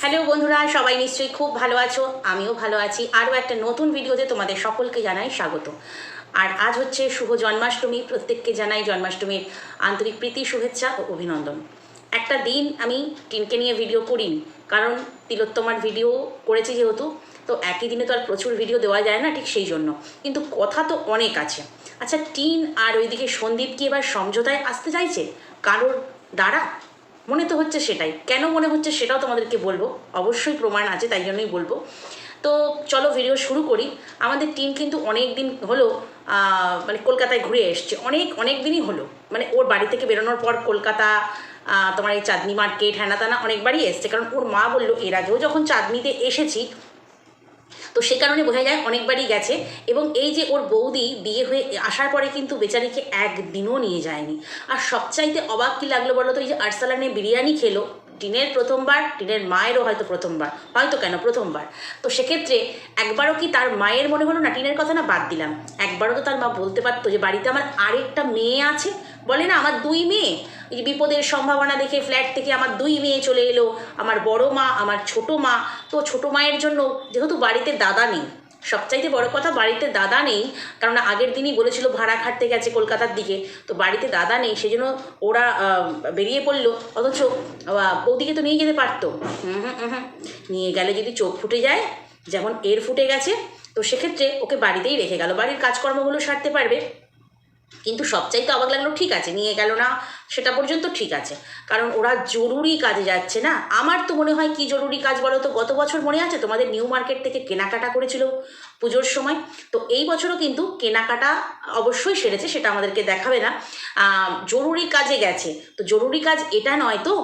Hello বন্ধুরা, সবাই নিশ্চয়ই খুব ভালো আছো? আমিও ভালো আছি। আরও একটা নতুন ভিডিওতে তোমাদের সকলকে জানাই স্বাগত। আর আজ হচ্ছে শুভ জন্মাষ্টমী। প্রত্যেককে জানাই জন্মাষ্টমীর আন্তরিক প্রীতি, শুভেচ্ছা ও অভিনন্দন। একটা দিন আমি টিনকে নিয়ে ভিডিও করিনি, কারণ তিলোত্তমার ভিডিও করেছি যেহেতু, তো একই দিনে তো আর প্রচুর ভিডিও দেওয়া যায় না ঠিক সেই জন্য। কিন্তু কথা তো অনেক আছে। আচ্ছা টিন আর ওইদিকে সন্দীপ কি এবার সমঝোতায় আসতে চাইছে? কারোর দ্বারা মনে তো হচ্ছে সেটাই। কেন মনে হচ্ছে সেটাও তোমাদেরকে বলব। অবশ্যই প্রমাণ আছে, তাই জন্যই বলব। তো চলো ভিডিও শুরু করি। আমাদের টিম কিন্তু অনেক দিন হলো মানে কলকাতায় ঘুরে এসছে। অনেক অনেক দিনই হলো। মানে ওর বাড়ি থেকে বেরোনোর পর কলকাতা তোমার এই চাঁদনি মার্কেট হ্যানা তানা অনেকবারই এসছে। কারণ ওর মা বলল, এর আগেও যখন চাঁদনিতে এসেছি তো সে কারণে বোঝা যায় অনেকবারই গেছে এবং এই যে ওর বৌদি বিয়ে হয়ে আসার পরে কিন্তু বেচারিকে একদিনও নিয়ে যায়নি। আর সবচাইতে অবাক কী লাগল বলো তো? এই যে আরসালানে বিরিয়ানি খেলো, টিনের প্রথমবার, টিনের মায়েরও হয়তো প্রথমবার, হয়তো কেন প্রথমবার। তো সেক্ষেত্রে একবারও কি তার মায়ের মনে হলো না টিনের কথা না বাদ দিলাম। একবারও তো তার মা বলতে পারতো যে বাড়িতে আমার আরেকটা মেয়ে আছে, বলে না আমার দুই মেয়ে। বিপদের সম্ভাবনা দেখে ফ্ল্যাট থেকে আমার দুই মেয়ে চলে এলো, আমার বড় মা, আমার ছোট মা। তো ছোট মায়ের জন্য যেহেতু বাড়িতে দাদা নেই, সবচাইতে বড় কথা বাড়িতে দাদা নেই কারণ আগের দিনই বলেছিল ভাড়া খাটতে গেছে কলকাতার দিকে। তো বাড়িতে দাদা নেই, সেজন্য ওরা বেরিয়ে পড়ল। অথচ বৌদিকে তো নিয়ে যেতে পারতো। নিয়ে গেলে যদি চোখ ফুটে যায়, যেমন এর ফুটে গেছে, তো সেক্ষেত্রে ওকে বাড়িতেই রেখে গেল। বাড়ির কাজকর্মগুলো সারতে পারবে। কিন্তু সবচাইতে অবাক লাগল, ঠিক আছে, নিয়ে গেল না, সেটা পর্যন্ত ঠিক আছে। কারণ ওরা জরুরি কাজে যাচ্ছে না। আমার তো মনে হয় কি জরুরি কাজ বলো তো, গত বছর মনে আছে তোমাদের নিউ মার্কেট থেকে কেনাকাটা করেছিল পুজোর সময়? তো এই বছরও কিন্তু কেনাকাটা অবশ্যই সেরেছে, সেটা আমাদেরকে দেখাবে না। জরুরি কাজে গেছে। তো জরুরি কাজ এটা নয় তো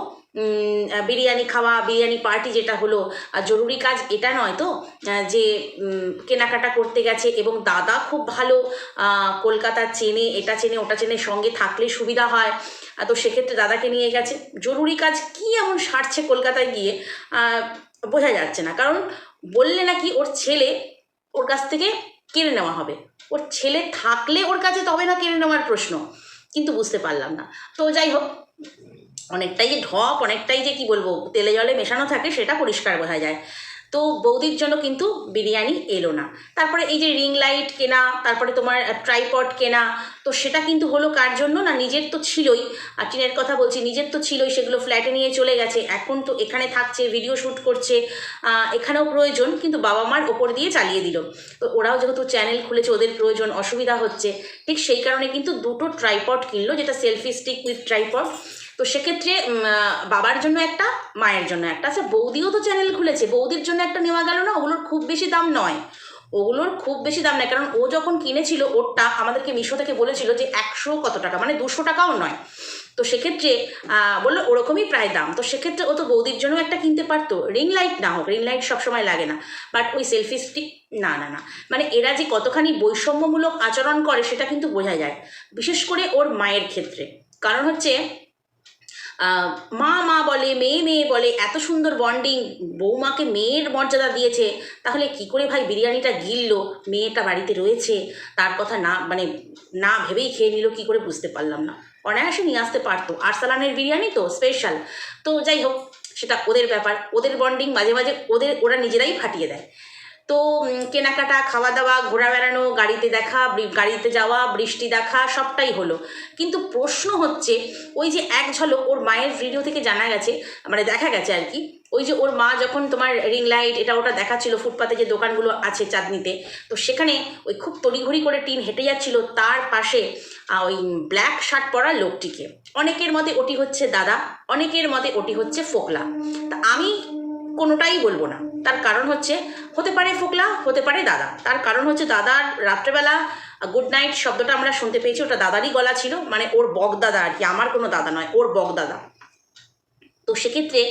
বিরিয়ানি খাওয়া, বিরিয়ানি পার্টি যেটা হলো, আর জরুরি কাজ এটা নয় তো? যে কেনাকাটা করতে গেছে এবং দাদা খুব ভালো কলকাতা চেনে, এটা চেনে, ওটা চেনে সঙ্গে থাকলে সুবিধা হয়। তো সেক্ষেত্রে দাদাকে নিয়ে গেছে। জরুরি কাজ কি এমন সারছে কলকাতায় গিয়ে? বোঝা যাচ্ছে না। কারণ বললে নাকি ওর ছেলে ওর কাছ থেকে কেড়ে নেওয়া হবে। ওর ছেলে থাকলে ওর কাছে তবে না কেড়ে নেওয়ার প্রশ্ন। কিন্তু বুঝতে পারলাম না। তো যাই হোক অনেকটাই যে ঢপ, অনেকটাই যে কি বলব, তেলে জলে মেশানো থাকে, সেটা পরিষ্কার বোঝা যায়। তো বৌদির জন্য কিন্তু বিরিয়ানি এলো না। তারপরে এই যে রিং লাইট কেনা, তারপরে তোমার ট্রাইপড কেনা, তো সেটা কিন্তু হলো কার জন্য? না, নিজের তো ছিলই। আর টিনের কথা বলছি, নিজের তো ছিলই, সেগুলো ফ্ল্যাটে নিয়ে চলে গেছে। এখন তো এখানে থাকছে ভিডিও শ্যুট করছে এখানেও প্রয়োজন, কিন্তু বাবা মার ওপর দিয়ে চালিয়ে দিল। তো ওরাও যেহেতু চ্যানেল খুলেছে, ওদের প্রয়োজন, অসুবিধা হচ্ছে, ঠিক সেই কারণে কিন্তু দুটো ট্রাইপড কিনলো, যেটা সেলফি স্টিক উইথ ট্রাইপড তো সেক্ষেত্রে বাবার জন্য একটা, মায়ের জন্য একটা। আচ্ছা বৌদিও তো চ্যানেল খুলেছে, বৌদির জন্য একটা নেওয়া গেল না? ওগুলোর খুব বেশি দাম নয়। ওগুলোর খুব বেশি দাম নয়, কারণ ও যখন কিনেছিল ওরটা আমাদেরকে মিশো থেকে বলেছিল যে একশো কত টাকা মানে দুশো টাকাও নয়। তো সেক্ষেত্রে বলল ওরকমই প্রায় দাম। তো সেক্ষেত্রে ও তো বৌদির জন্য একটা কিনতে পারতো। রিং লাইট না হোক রিং লাইট সবসময় লাগে না। বাট ওই সেলফি স্টিক না না না। মানে এরা যে কতখানি বৈষম্যমূলক আচরণ করে, সেটা কিন্তু বোঝা যায়। বিশেষ করে ওর মায়ের ক্ষেত্রে। কারণ হচ্ছে মা মা বলে, মেয়ে মেয়ে বলে, এত সুন্দর বন্ডিং বৌমাকে মেয়ের মর্যাদা দিয়েছে। তাহলে কি করে ভাই বিরিয়ানিটা গিললো? মেয়েটা বাড়িতে রয়েছে, তার কথা না মানে না ভেবেই খেয়ে নিল, কি করে বুঝতে পারলাম না। অনায়াসে নিয়ে আসতে পারতো। আরসালানের বিরিয়ানি তো স্পেশাল তো যাই হোক, সেটা ওদের ব্যাপার। ওদের বন্ডিং মাঝে মাঝে ওদের, ওরা নিজেরাই ফাটিয়ে দেয়। তো কেনাকাটা খাওয়া দাওয়া ঘোরা বেড়ানো গাড়িতে দেখা গাড়িতে যাওয়া, বৃষ্টি দেখা, সবটাই হলো। কিন্তু প্রশ্ন হচ্ছে, ওই যে এক ঝলক ওর মায়ের ভিডিও থেকে জানা গেছে মানে দেখা গেছে আর কি, ওই যে ওর মা যখন তোমার রিং লাইট এটা ওটা দেখাচ্ছিল, ফুটপাতে যে দোকানগুলো আছে চাঁদনিতে, তো সেখানে ওই খুব তড়িঘড়ি করে টিন হেঁটে যাচ্ছিল, তার পাশে ওই ব্ল্যাক শার্ট পরা লোকটিকে। অনেকের মতে ওটি হচ্ছে দাদা, অনেকের মতে ওটি হচ্ছে ফোকলা। তা আমি কোনোটাই বলব না। তার কারণ হচ্ছে, হতে পারে ফোকলা, হতে পারে দাদা। তার কারণ হচ্ছে দাদার রাত্রেবেলা গুড নাইট শব্দটা আমরা শুনতে পেয়েছি, ওটা দাদারই গলা ছিল মানে ওর বক দাদা আর কি, আমার কোনো দাদা নয়, ওর বক দাদা। তো সেক্ষেত্রে,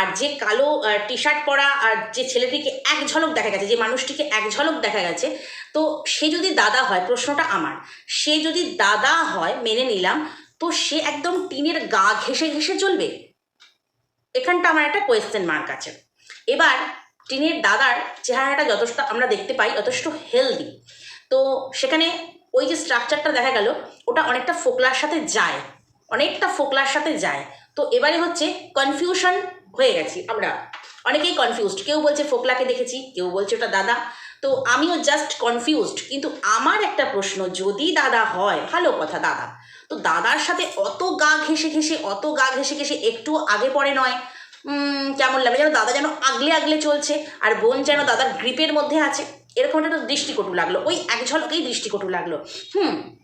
আর যে কালো টি শার্ট পরা, আর যে ছেলেটিকে এক ঝলক দেখা গেছে, যে মানুষটিকে এক ঝলক দেখা গেছে, তো সে যদি দাদা হয়, প্রশ্নটা আমার, সে যদি দাদা হয়, মেনে নিলাম, তো সে একদম টিনের গা ঘেসে ঘেসে চলবে? এখানটা আমার একটা কোয়েশ্চেন মার্ক আছে। এবার টিনের দাদার চেহারাটা যথেষ্ট আমরা দেখতে পাই, যথেষ্ট হেলদি তো সেখানে ওই যে স্ট্রাকচারটা দেখা গেল, ওটা অনেকটা ফোকলার সাথে যায়, অনেকটা ফোকলার সাথে যায়। তো এবারে হচ্ছে কনফিউশন হয়ে গেছি আমরা। অনেকেই কনফিউজড কেউ বলছে ফোকলাকে দেখেছি, কেউ বলছে ওটা দাদা। তো আমিও জাস্ট কনফিউজড কিন্তু আমার একটা প্রশ্ন, যদি দাদা হয়, ভালো কথা দাদা। তো দাদার সাথে অত গা ঘেসে ঘেসে অত গা ঘেসে ঘেসে একটু আগে পরে নয় কেমন লাগে যেন দাদা যেন আগলে আগলে চলছে, আর বোন যেন দাদার গ্রিপের মধ্যে আছে। এরকম একটা দৃষ্টিকটু লাগল। ওই এক ঝলকেই দৃষ্টিকটু লাগল। হুম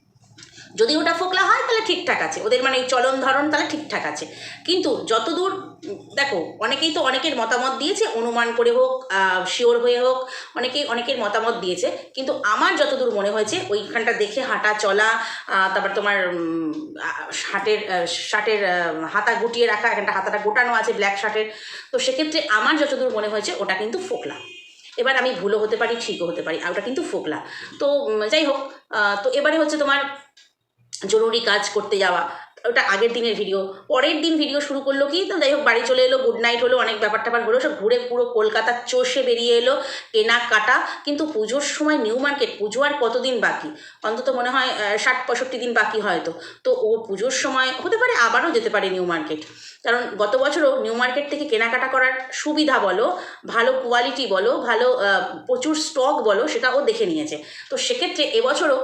যদি ওটা ফোকলা হয়, তাহলে ঠিকঠাক আছে। ওদের মানে চলন ধরন তাহলে ঠিকঠাক আছে। কিন্তু যতদূর, দেখো, অনেকেই তো অনেকের মতামত দিয়েছে, অনুমান করে হোক শিওর হয়ে হোক, অনেকেই, অনেকের মতামত দিয়েছে। কিন্তু আমার যতদূর মনে হয়েছে, ওইখানটা দেখে হাঁটা, চলা তারপর তোমার শার্টের শার্টের হাতা গুটিয়ে রাখা, এখানটা হাতাটা গোটানো আছে ব্ল্যাক শার্টের। তো সেক্ষেত্রে আমার যতদূর মনে হয়েছে, ওটা কিন্তু ফোকলা। এবার আমি ভুলও হতে পারি, ঠিকও হতে পারি, আর ওটা কিন্তু ফোকলা। তো যাই হোক তো এবারে হচ্ছে তোমার জরুরি কাজ করতে যাওয়া ওটা আগের দিনের ভিডিও পরের দিন ভিডিও শুরু করল কি? যাই হোক, বাড়ি চলে এলো গুড নাইট হলো, অনেক ব্যাপার ট্যাপার হলো সব ঘুরে পুরো কলকাতা চষে বেরিয়ে এলো কেনা কাটা কিন্তু পুজোর সময় নিউ মার্কেট পুজো আর কতদিন বাকি? অন্তত মনে হয় ষাট, পঁয়ষট্টি দিন বাকি হয়তো। তো ও পুজোর সময়, হতে পারে আবারও যেতে পারে নিউ মার্কেট কারণ গত বছরও নিউ মার্কেট থেকে কেনাকাটা করার সুবিধা বলো, ভালো কোয়ালিটি বলো, ভালো প্রচুর স্টক বলো, সেটা ও দেখে নিয়েছে। তো সেক্ষেত্রে এবছরও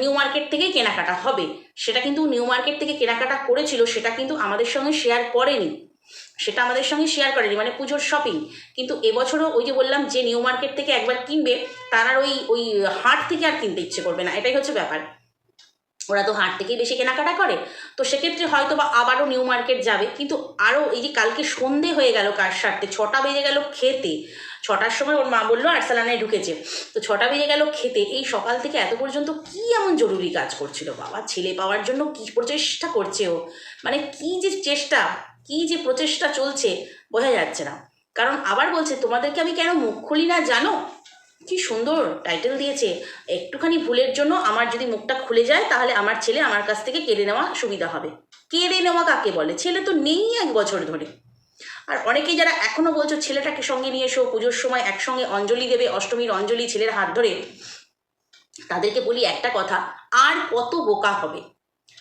নিউ মার্কেট থেকেই কেনাকাটা হবে। সেটা কিন্তু নিউ মার্কেট থেকে কেনাকাটা করেছিল, সেটা কিন্তু আমাদের সঙ্গে শেয়ার করেনি। সেটা আমাদের সঙ্গে শেয়ার করেনি মানে পুজোর শপিং কিন্তু এবছরও ওই যে বললাম যে নিউ মার্কেট থেকে একবার কিনবে, তার আর ওই ওই হাট থেকে আর কিনতে ইচ্ছে করবে না। এটাই হচ্ছে ব্যাপার। ওরা তো হাট থেকেই বেশি কেনাকাটা করে। তো সেক্ষেত্রে হয়তো বা আবারও নিউ মার্কেট যাবে। কিন্তু আরও এই যে কালকে সন্ধে হয়ে গেল কার সারতে ছটা বেজে গেল খেতে। ছটার সময় ওর মা বলল, আরসালানায় ঢুকেছে। তো ছটা বেজে গেল খেতে। এই সকাল থেকে এত পর্যন্ত কি এমন জরুরি কাজ করছিল? বাবা, ছেলে পাওয়ার জন্য কি প্রচেষ্টা করছে ও? মানে কি যে চেষ্টা, কি যে প্রচেষ্টা চলছে, বোঝা যাচ্ছে না। কারণ আবার বলছে, তোমাদেরকে আমি কেন মুখ খুলি না, জানো? কি সুন্দর টাইটেল দিয়েছে। একটুখানি ভুলের জন্য আমার যদি মুখটা খুলে যায়, তাহলে আমার ছেলে আমার কাছ থেকে কেড়ে নেওয়া সুবিধা হবে। কেড়ে নেওয়া কাকে বলে? ছেলে তো নেই এক বছর ধরে। আর অনেকেই যারা এখনও বলছো ছেলেটাকে সঙ্গে নিয়ে এসো, পুজোর সময় একসঙ্গে অঞ্জলি দেবে, অষ্টমীর অঞ্জলি ছেলের হাত ধরে। তাদেরকে বলি একটা কথা, আর কত বোকা হবে?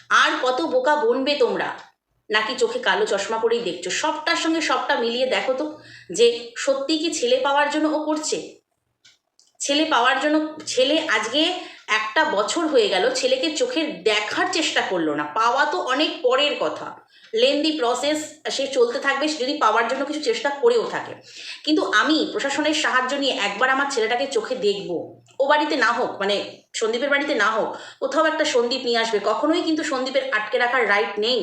আর কত বোকা বনবে তোমরা? নাকি চোখে কালো চশমা পরেই দেখছ? সবটার সঙ্গে সবটা মিলিয়ে দেখো তো, যে সত্যি কি ছেলে পাওয়ার জন্য ও করছে? ছেলে পাওয়ার জন্য, ছেলে আজকে একটা বছর হয়ে গেল, ছেলেকে চোখের দেখার চেষ্টা করল না। পাওয়া তো অনেক পরের কথা। লেন্দি প্রসেস সে চলতে থাকবে, সে যদি পাওয়ার জন্য কিছু চেষ্টা করেও থাকে। কিন্তু আমি প্রশাসনের সাহায্য নিয়ে একবার আমার ছেলেটাকে চোখে দেখব। ও বাড়িতে না হোক মানে সন্দীপের বাড়িতে না হোক, কোথাও একটা সন্দীপ নিয়ে আসবে। কখনোই কিন্তু সন্দীপের আটকে রাখার রাইট নেই।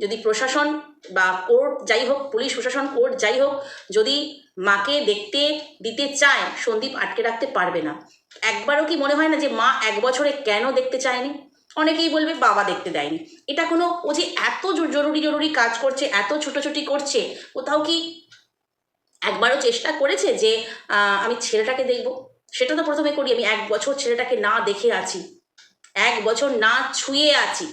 যদি প্রশাসন বা কোর্ট যাই হোক, পুলিশ, প্রশাসন কোর্ট যাই হোক, যদি মাকে দেখতে, দিতে চায়, সন্দীপ আটকে রাখতে পারবে না। একবারও কি মনে হয় না যে মা এক বছরে কেন দেখতে চায়নি? অনেকেই বলবে বাবা দেখতে দেয়নি। এটা কোনো, ও যে এত জরুরি জরুরি কাজ করছে, এত ছোটোছুটি করছে, কোথাও কি একবারও চেষ্টা করেছে যে আমি ছেলেটাকে দেখব? সেটা তো প্রথমে করি, আমি এক বছর ছেলেটাকে না দেখে আছি। এক বছর না ছুঁয়ে আছি।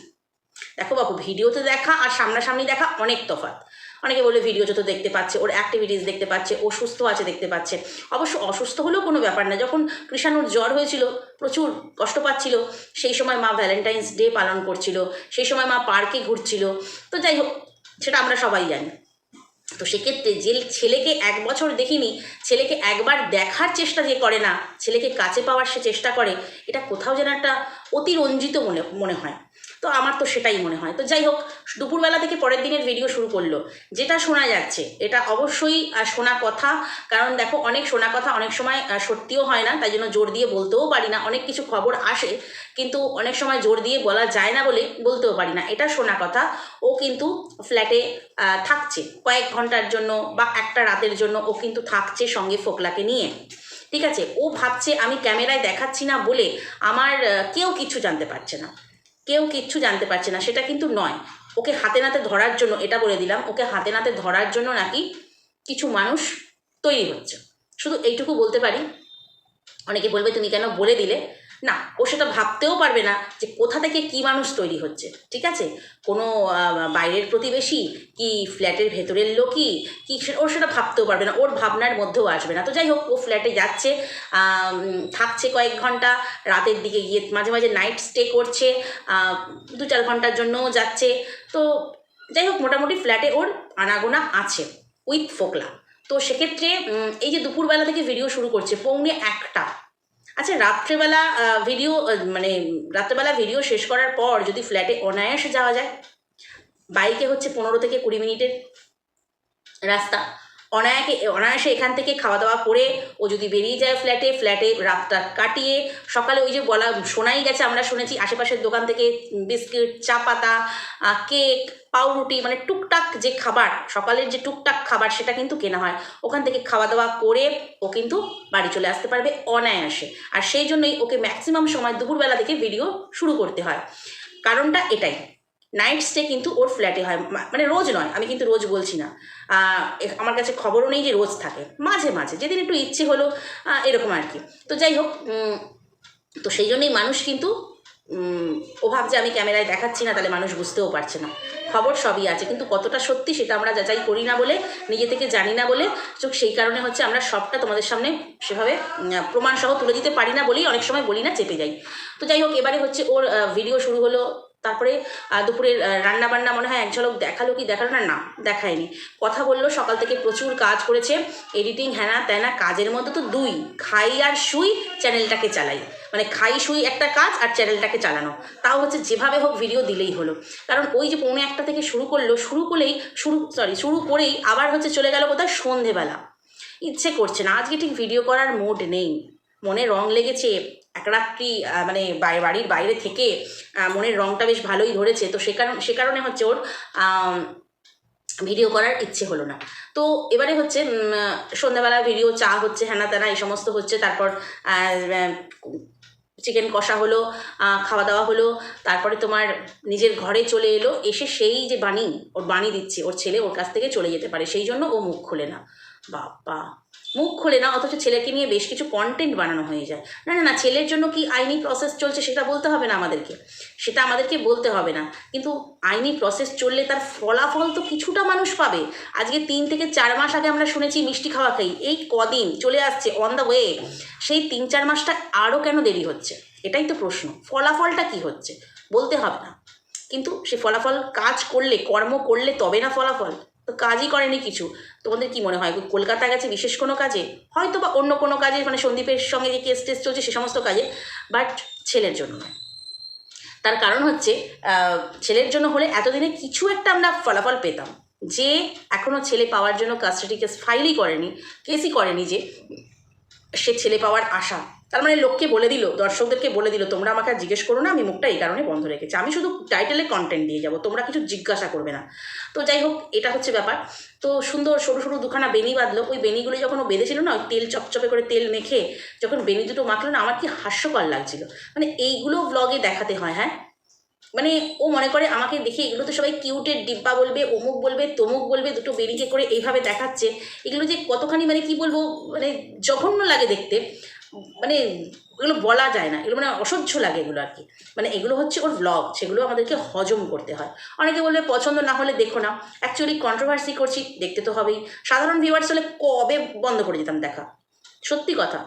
দেখো বাবু ভিডিওতে দেখা আর সামনাসামনি দেখা অনেক তফাৎ। অনেকে বলে ভিডিওতে তো দেখতে পাচ্ছে, ওর অ্যাক্টিভিটিস দেখতে পাচ্ছে, ও সুস্থ আছে দেখতে পাচ্ছে। অবশ্য অসুস্থ হলেও কোনো ব্যাপার না, যখন কৃষাণুর জ্বর হয়েছিল, প্রচুর কষ্ট পাচ্ছিল, সেই সময় মা ভ্যালেন্টাইন্স ডে পালন করছিল, সেই সময় মা পার্কে ঘুরছিল, তো যাই হোক, সেটা আমরা সবাই জানি। তো সেক্ষেত্রে যে ছেলেকে এক বছর দেখিনি, ছেলেকে একবার দেখার চেষ্টা যে করে না, ছেলেকে কাছে পাওয়ার সে চেষ্টা করে, এটা কোথাও যেন একটা অতিরঞ্জিত মনে মনে হয়। তো আমার তো সেটাই মনে হয়। তো যাই হোক, দুপুরবেলা থেকে পরের দিনের ভিডিও শুরু করল। যেটা শোনা যাচ্ছে, এটা অবশ্যই শোনা কথা। কারণ দেখো, অনেক শোনা কথা অনেক সময় সত্যিও হয় না। তাই জন্য জোর দিয়ে বলতেও পারি না। অনেক কিছু খবর আসে, কিন্তু অনেক সময় জোর দিয়ে বলা যায় না বলে বলতেও পারি না। এটা শোনা কথা। ও কিন্তু ফ্ল্যাটে থাকছে। কয়েক ঘণ্টার জন্য বা একটা রাতের জন্য ও কিন্তু থাকছে সঙ্গে ফোকলাকে নিয়ে। ঠিক আছে, ও ভাবছে আমি ক্যামেরায় দেখাচ্ছি না বলে আমার কেউ কিছু জানতে পারছে না। কেউ কিচ্ছু জানতে পারছে না, সেটা কিন্তু নয়। ওকে হাতে নাতে ধরার জন্য, এটা বলে দিলাম, ওকে হাতে নাতে ধরার জন্য নাকি কিছু মানুষ তৈরি হচ্ছে। শুধু এইটুকু বলতে পারি? অনেকে বলবে, তুমি কেন বলে দিলে? না, ও সেটা ভাবতেও পারবে না যে কোথা থেকে কি মানুষ তৈরি হচ্ছে, ঠিক আছে? কোনো বাইরের প্রতিবেশী কি ফ্ল্যাটের ভেতরের লোকই কি সে- ও সেটা ভাবতেও পারবে না, ওর ভাবনার মধ্যেও আসবে না। তো যাই হোক, ও ফ্ল্যাটে যাচ্ছে থাকছে কয়েক ঘণ্টা, রাতের দিকে গিয়ে মাঝে মাঝে নাইট স্টে করছে দু চার ঘণ্টার জন্যও যাচ্ছে। তো যাই হোক, মোটামুটি ফ্ল্যাটে ওর আনাগোনা আছে, উইথ ফোকলা। তো সেক্ষেত্রে এই যে দুপুরবেলা থেকে ভিডিও শুরু করছে, পৌনে একটা। আচ্ছা রাত্রেবেলা ভিডিও মানে রাত্রেবেলা ভিডিও শেষ করার পর যদি ফ্ল্যাটে অনায়াসে যাওয়া যায়? বাইকে হচ্ছে পনেরো থেকে কুড়ি মিনিটের রাস্তা। অনায়াকে, অনায়াসে এখান থেকে খাওয়া দাওয়া করে ও যদি বেরিয়ে যায় ফ্ল্যাটে ফ্ল্যাটে রাতটা কাটিয়ে সকালে ওই যে বলা শোনাই গেছে, আমরা শুনেছি আশেপাশের দোকান থেকে বিস্কিট, চা পাতা কেক, পাউরুটি মানে টুকটাক যে খাবার, সকালের যে টুকটাক খাবার সেটা কিন্তু কেনা হয়। ওখান থেকে খাওয়া দাওয়া করে ও কিন্তু বাড়ি চলে আসতে পারবে অনায়াসে। আর সেই জন্যই ওকে ম্যাক্সিমাম সময় দুপুরবেলা থেকে ভিডিও শুরু করতে হয়। কারণটা এটাই। নাইট স্টে কিন্তু ওর ফ্ল্যাটে হয় মানে রোজ নয়, আমি কিন্তু রোজ বলছি না। আমার কাছে খবরও নেই যে রোজ থাকে, মাঝে মাঝে, যেদিন একটু ইচ্ছে হলো এরকম আর কি। তো যাই হোক তো সেই জন্যই মানুষ কিন্তু ও ভাবছে আমি ক্যামেরায় দেখাচ্ছি না, তাহলে মানুষ বুঝতেও পারছে না। খবর সবই আছে, কিন্তু কতটা সত্যি সেটা আমরা যাচাই করি না বলে, নিজে থেকে জানি না বলে, তো সেই কারণে হচ্ছে আমরা সবটা তোমাদের সামনে সেভাবে প্রমাণসহ তুলে দিতে পারি না বলেই অনেক সময় বলি না, চেপে যাই। তো যাই হোক, এবারে হচ্ছে ওর ভিডিও শুরু হলো তারপরে আহ, দুপুরের রান্না বান্না মনে হয় এক ঝলক দেখাল কি দেখাল না? না দেখায়নি। কথা বলল সকাল থেকে প্রচুর কাজ করেছে এডিটিং হ্যানা ত্যানা কাজের মধ্যে তো দুই খাই আর শুই চ্যানেলটাকে চালাই। মানে খাই শুই একটা কাজ আর চ্যানেলটাকে চালানো। তাও হচ্ছে যেভাবে হোক ভিডিও দিলেই হলো। কারণ ওই যে পৌনে একটা থেকে শুরু করল শুরু করলেই শুরু সরি শুরু করেই আবার হচ্ছে চলে গেল কোথায়? সন্ধেবেলা। ইচ্ছে করছে না আজকে ঠিক ভিডিও করার মুড নেই। মনে রং লেগেছে এক রাত্রি মানে বাড়ির বাইরে থেকে মনের রংটা বেশ ভালোই ধরেছে। তো সে কারণ, সে কারণে হচ্ছে ওর ভিডিও করার ইচ্ছে হলো না। তো এবারে হচ্ছে সন্ধ্যাবেলা ভিডিও, চা হচ্ছে, হ্যানা ত্যানা, এই সমস্ত হচ্ছে। তারপর চিকেন কষা হলো খাওয়া দাওয়া হলো। তারপরে তোমার নিজের ঘরে চলে এলো। এসে সেই যে বাণী, ওর বাণী দিচ্ছে, ওর ছেলে ওর কাছ থেকে চলে যেতে পারে। সেই জন্য ও মুখ খোলে না। বাবা। মুখ খোলে না, অথচ ছেলেকে নিয়ে বেশ কিছু কন্টেন্ট বানানো হয়ে যায়। না না না, ছেলের জন্য কি আইনি প্রসেস চলছে সেটা বলতে হবে না আমাদেরকে। সেটা আমাদেরকে বলতে হবে না। কিন্তু আইনি প্রসেস চললে তার ফলাফল তো কিছুটা মানুষ পাবে। আজকে তিন থেকে চার মাস আগে আমরা শুনেছি মিষ্টি খাওয়া খাই। এই কদিন চলে আসছে অন দ্য ওয়ে সেই তিন চার মাসটা আরও কেন দেরি হচ্ছে? এটাই তো প্রশ্ন। ফলাফলটা কি হচ্ছে? বলতে হবে না। কিন্তু সে ফলাফল কাজ করলে, কর্ম করলে তবে না ফলাফল। তো কাজই করেনি কিছু। তোমাদের কি মনে হয়? কলকাতা গেছে বিশেষ কোনো কাজে? হয়তো বা অন্য কোনো কাজে মানে সন্দীপের সঙ্গে যে কেস টেস চলছে সে সমস্ত কাজে বাট ছেলের জন্য নয়। তার কারণ হচ্ছে ছেলের জন্য হলে এতদিনে কিছু একটা আমরা ফলাফল পেতাম। যে এখনও ছেলে পাওয়ার জন্য কাস্টাডি কেস ফাইলই করেনি কেসই করেনি যে সে ছেলে পাওয়ার আশা। তার মানে লোককে বলে দিল, দর্শকদেরকে বলে দিল, তোমরা আমাকে আর জিজ্ঞেস করো না, আমি মুখটা এই কারণে বন্ধ রেখেছি। আমি শুধু টাইটেলে কন্টেন্ট দিয়ে যাব, তোমরা কিছু জিজ্ঞাসা করবে না। তো যাই হোক, এটা হচ্ছে ব্যাপার। তো সুন্দর সরু সরু দুখানা বেনি বাঁধলো। ওই বেনিগুলো যখন ও বেঁধেছিল না, ওই তেল চপচপে করে তেল মেখে যখন বেনি দুটো মাখলো না, আমার কি হাস্যকর লাগছিল। মানে এইগুলো ব্লগে দেখাতে হয় হ্যাঁ? মানে ও মনে করে আমাকে দেখে এগুলো তো সবাই কিউটের ডিব্বা বলবে, অমুক বলবে, তমুক বলবে, দুটো বেরিকে করে এইভাবে দেখাচ্ছে। এগুলো যে কতখানি মানে কি বলব মানে জঘন্য লাগে দেখতে। মানে এগুলো বলা যায় না, এগুলো মানে অসহ্য লাগে এগুলো আর কি। মানে এগুলো হচ্ছে ওর ব্লগ সেগুলো আমাদেরকে হজম করতে হয়। অনেকে বলবে পছন্দ না হলে দেখো না অ্যাকচুয়ালি কন্ট্রোভার্সি করছি, দেখতে তো হবেই। সাধারণ ভিউয়ার্স হলে কবে বন্ধ করে দিতাম দেখা? সত্যি কথা।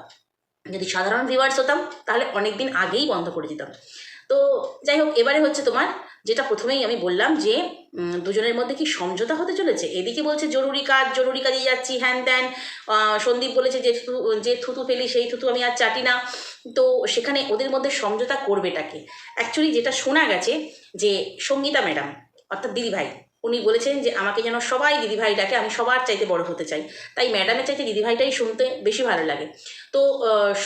যদি সাধারণ ভিউয়ার্স হতাম, তাহলে অনেক দিন আগেই বন্ধ করে দিতাম। তো যাই হোক এবারে হচ্ছে তোমার যেটা প্রথমেই আমি বললাম যে দুজনের মধ্যে কি সমঝোতা হতে চলেছে? এদিকে বলছে, জরুরি কাজ, জরুরি কাজে যাচ্ছি, হ্যান ত্যান। সন্দীপ বলেছে, যে থুতু যে থুতু ফেলি, সেই থুতু আমি আর চাটি না। তো সেখানে ওদের মধ্যে সমঝোতা করবেটাকে অ্যাকচুয়ালি যেটা শোনা গেছে যে সঙ্গীতা ম্যাডাম, অর্থাৎ দিদিভাই উনি বলেছেন যে, আমাকে যেন সবাই দিদিভাই ডাকে আমি সবার চাইতে বড় হতে চাই। তাই ম্যাডামের চাইতে দিদিভাইটাই শুনতে বেশি ভালো লাগে। তো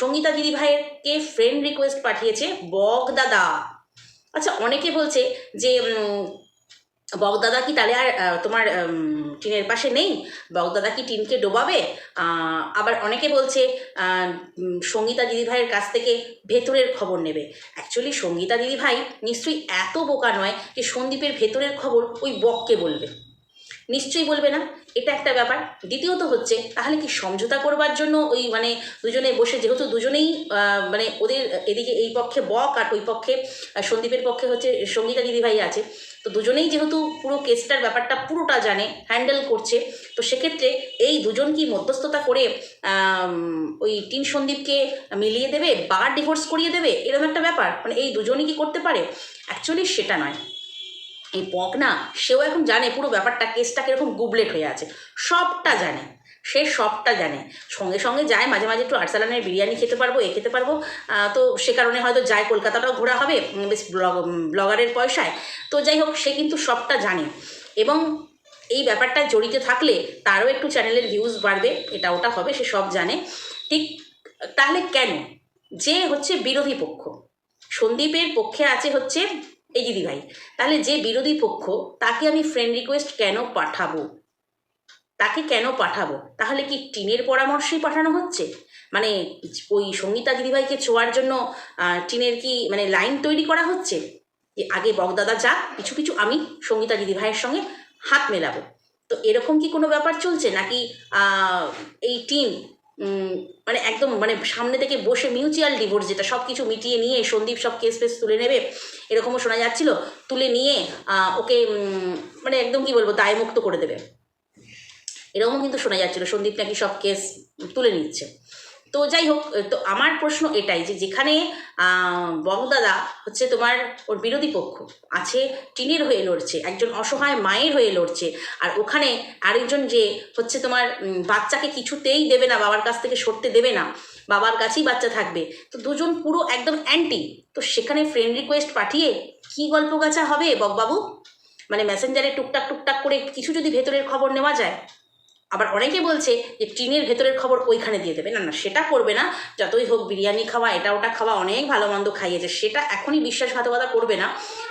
সঙ্গীতা দিদিভাইয়েরকে ফ্রেন্ড রিকোয়েস্ট পাঠিয়েছে বক দাদা আচ্ছা অনেকে বলছে যে উম, বকদাদা কি তাহলে আর তোমার টিনের পাশে নেই? বকদাদা কি টিনকে ডোবাবে? আবার অনেকে বলছে সঙ্গীতা দিদিভাইয়ের কাছ থেকে ভেতরের খবর নেবে। অ্যাকচুয়ালি সঙ্গীতা দিদিভাই নিশ্চয়ই এত বোকা নয় যে সন্দীপের ভেতরের খবর ওই বককে বলবে। নিশ্চয়ই বলবে না। এটা একটা ব্যাপার। দ্বিতীয়ত হচ্ছে তাহলে কি সমঝোতা করবার জন্য ওই মানে দুজনে বসে যেহেতু দুজনেই মানে ওদের এদিকে এই পক্ষে বক আর ওই পক্ষে সন্দীপের পক্ষে হচ্ছে সঙ্গীতা দিদিভাই আছে। তো দুজনেই যেহেতু পুরো কেসটার ব্যাপারটা পুরোটা জানে হ্যান্ডেল করছে, তো সেক্ষেত্রে এই দুজন কি মধ্যস্থতা করে ওই তিন সন্দীপকে মিলিয়ে দেবে বা ডিভোর্স করিয়ে দেবে? এরকম একটা ব্যাপার। মানে এই দুজনই কি করতে পারে? অ্যাকচুয়ালি সেটা নয়। এই পক না সেও এখন জানে পুরো ব্যাপারটা কেসটা কীরকম গুবলেট হয়ে আছে। সবটা জানে। সে সবটা জানে। সঙ্গে সঙ্গে যায়, মাঝে মাঝে একটু আরসালানের বিরিয়ানি খেতে পারব, এ খেতে পারব। তো সে কারণে হয়তো যায় কলকাতাটাও ঘোরা হবে বেশ ব্লগ ব্লগারের পয়সায়। তো যাই হোক, সে কিন্তু সবটা জানে। এবং এই ব্যাপারটা জড়িত থাকলে তারও একটু চ্যানেলের ভিউজ বাড়বে, এটা ওটা হবে, সে সব জানে। ঠিক, তাহলে কেন? যে হচ্ছে বিরোধী পক্ষ। সন্দীপের পক্ষে আছে হচ্ছে এই দিদিভাই। তাহলে যে বিরোধী পক্ষ, তাকে আমি ফ্রেন্ড রিকোয়েস্ট কেন পাঠাবো? তাকে কেন পাঠাবো? তাহলে কি টিনের পরামর্শেই পাঠানো হচ্ছে? মানে ওই সঙ্গীতা দিদিভাইকে ছোঁয়ার জন্য টিনের কি মানে লাইন তৈরি করা হচ্ছে? যে আগে বগদাদা যাক কিছু কিছু আমি সঙ্গীতা দিদিভাইয়ের সঙ্গে হাত মেলাবো। তো এরকম কি কোনো ব্যাপার চলছে? নাকি এই টিম মানে একদম মানে সামনে থেকে বসে মিউচুয়াল ডিভোর্স যেটা সব কিছু মিটিয়ে নিয়ে সন্দীপ সব কেস ফেস তুলে নেবে, এরকমও শোনা যাচ্ছিল, তুলে নিয়ে ওকে মানে একদম কি বলব, দায়মুক্ত করে দেবে? এরকমও কিন্তু শোনা যাচ্ছিল, সন্দীপ নাকি সব কেস তুলে নিচ্ছে। তো যাই হোক, তো আমার প্রশ্ন এটাই যে যেখানে বগদাদা হচ্ছে তোমার ওর বিরোধী পক্ষ আছে, টিনের হয়ে লড়ছে, একজন অসহায় মায়ের হয়ে লড়ছে, আর ওখানে আরেকজন যে হচ্ছে তোমার বাচ্চাকে কিছুতেই দেবে না, বাবার কাছ থেকে সরতে দেবে না, বাবার কাছেই বাচ্চা থাকবে, তো দুজন পুরো একদম অ্যান্টি তো সেখানে ফ্রেন্ড রিকোয়েস্ট পাঠিয়ে কি গল্প গাছা হবে বকবাবু? মানে মেসেঞ্জারে টুকটাক টুকটাক করে কিছু যদি ভেতরের খবর নেওয়া যায়? আবার অনেকে বলছে যে টিনের ভেতরের খবর ওইখানে দিয়ে দেবে। না না, সেটা করবে না। যতই হোক বিরিয়ানি খাওয়া, এটা ওটা খাওয়া, অনেক ভালো মন্দ খাইয়েছে। সেটা এখনই বিশ্বাসঘাতকতা করবে না।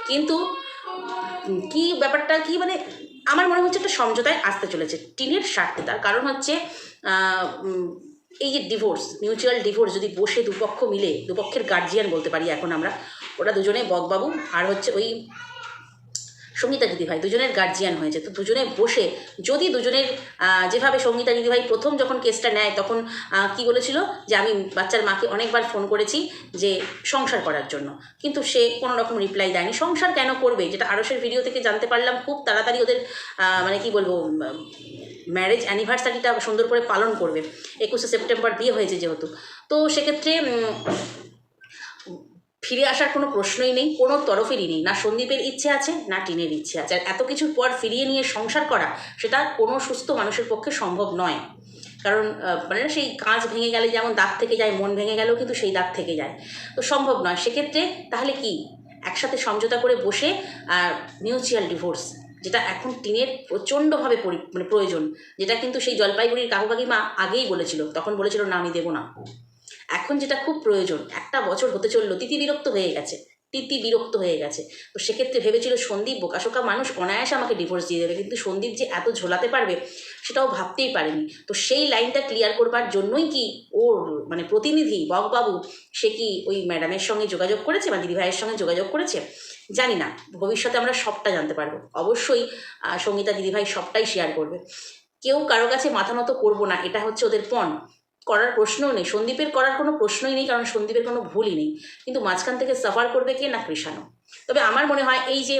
কিন্তু কি ব্যাপারটা, কি মানে আমার মনে হচ্ছে একটা সমঝোতায় আসতে চলেছে। টিনের স্বার্থে, তার কারণ হচ্ছে এই যে ডিভোর্স মিউচুয়াল ডিভোর্স যদি বসে দুপক্ষ মিলে, দুপক্ষের গার্জিয়ান বলতে পারি এখন আমরা ওটা দুজনে বকবাবু, আর হচ্ছে ওই সঙ্গীতা দিদিভাই, দুজনের গার্জিয়ান হয়েছে। তো দুজনে বসে, যদি দুজনের যেভাবে সঙ্গীতা দিদিভাই প্রথম যখন কেসটা নেয়, তখন কি বলেছিল? যে আমি বাচ্চার মাকে অনেকবার ফোন করেছি যে সংসার করার জন্য। কিন্তু সে কোনো রকম রিপ্লাই দেয়নি। সংসার কেন করবে? যেটা আরসের ভিডিও থেকে জানতে পারলাম, খুব তাড়াতাড়ি ওদের মানে কি বলব ম্যারেজ অ্যানিভার্সারিটা সুন্দর করে পালন করবে। একুশে সেপ্টেম্বর বিয়ে হয়েছে যেহেতু। তো সেক্ষেত্রে ফিরে আসার কোনো প্রশ্নই নেই, কোনো তরফেরই নেই, না সন্দীপের ইচ্ছে আছে, না টিনের ইচ্ছে আছে। আর এত কিছুর পর ফিরিয়ে নিয়ে সংসার করা, সেটা কোনো সুস্থ মানুষের পক্ষে সম্ভব নয়। কারণ মানে সেই কাঁচ ভেঙে গেলে যেমন দাগ থেকে যায়, মন ভেঙে গেলেও কিন্তু সেই দাগ থেকে যায়। তো সম্ভব নয়। সেক্ষেত্রে তাহলে কি? একসাথে সমঝোতা করে বসে মিউচুয়াল ডিভোর্স, যেটা এখন টিনের প্রচণ্ডভাবে পরি- মানে প্রয়োজন, যেটা কিন্তু সেই জলপাইগুড়ির কাকু কাকিমা আগেই বলেছিল। তখন বলেছিল, না, আমি দেবো না। এখন যেটা খুব প্রয়োজন, একটা বছর হতে চলল তিতি বিরক্ত হয়ে গেছে তিতি বিরক্ত হয়ে গেছে। তো সেক্ষেত্রে ভেবেছিল সন্দীপ বোকাশোকা মানুষ অনায়াসে আমাকে ডিভোর্স দিয়ে দেবে, কিন্তু সন্দীপ যে এত ঝোলাতে পারবে সেটাও ভাবতেই পারেনি। তো সেই লাইনটা ক্লিয়ার করবার জন্যই কি ওর মানে প্রতিনিধি বকবাবু সে কি ওই ম্যাডামের সঙ্গে যোগাযোগ করেছে বা দিদিভাইয়ের সঙ্গে যোগাযোগ করেছে? জানি না, ভবিষ্যতে আমরা সবটা জানতে পারব। অবশ্যই সঙ্গীতা দিদিভাই সবটাই শেয়ার করবে। কেউ কারও কাছে মাথা নত করব না, এটা হচ্ছে ওদের পণ। করার প্রশ্নও নেই, সন্দীপের করার কোনো প্রশ্নই নেই, কারণ সন্দীপের কোনো ভুলই নেই। কিন্তু মাঝখান থেকে সাফার করবে কে? না কৃষাণু তবে আমার মনে হয় এই যে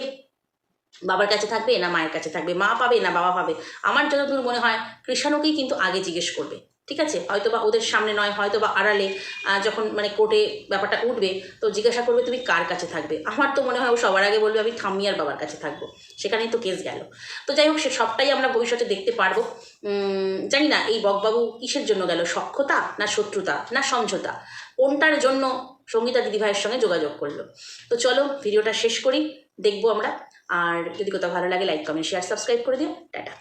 বাবার কাছে থাকবে, না মায়ের কাছে থাকবে, মা পাবে, না বাবা পাবে, আমার যতদূর মনে হয় কৃষাণুকেই কিন্তু আগে জিজ্ঞেস করবে। ঠিক আছে? হয়তো বা ওদের সামনে নয় হয়তো বা আড়ালে যখন মানে কোর্টে ব্যাপারটা উঠবে, তো জিজ্ঞাসা করবে তুমি কার কাছে থাকবে? আমার তো মনে হয় ও সবার আগে বলবে, আমি ঠাম্মিয়ার বাবার কাছে থাকব। সেখানেই তো কেস গেল। তো যাই হোক, সে সবটাই আমরা ভবিষ্যতে দেখতে পারব। জানি না, এই বকবাবু কিসের জন্য গেল? সক্ষতা না শত্রুতা না সমঝোতা? কোনটার জন্য সঙ্গীতা দিদিভাইয়ের সঙ্গে যোগাযোগ করল? তো চলো, ভিডিওটা শেষ করি, দেখব আমরা। আর যদি কোথাও ভালো লাগে লাইক কমেন্ট শেয়ার সাবস্ক্রাইব করে দিও। টাটা।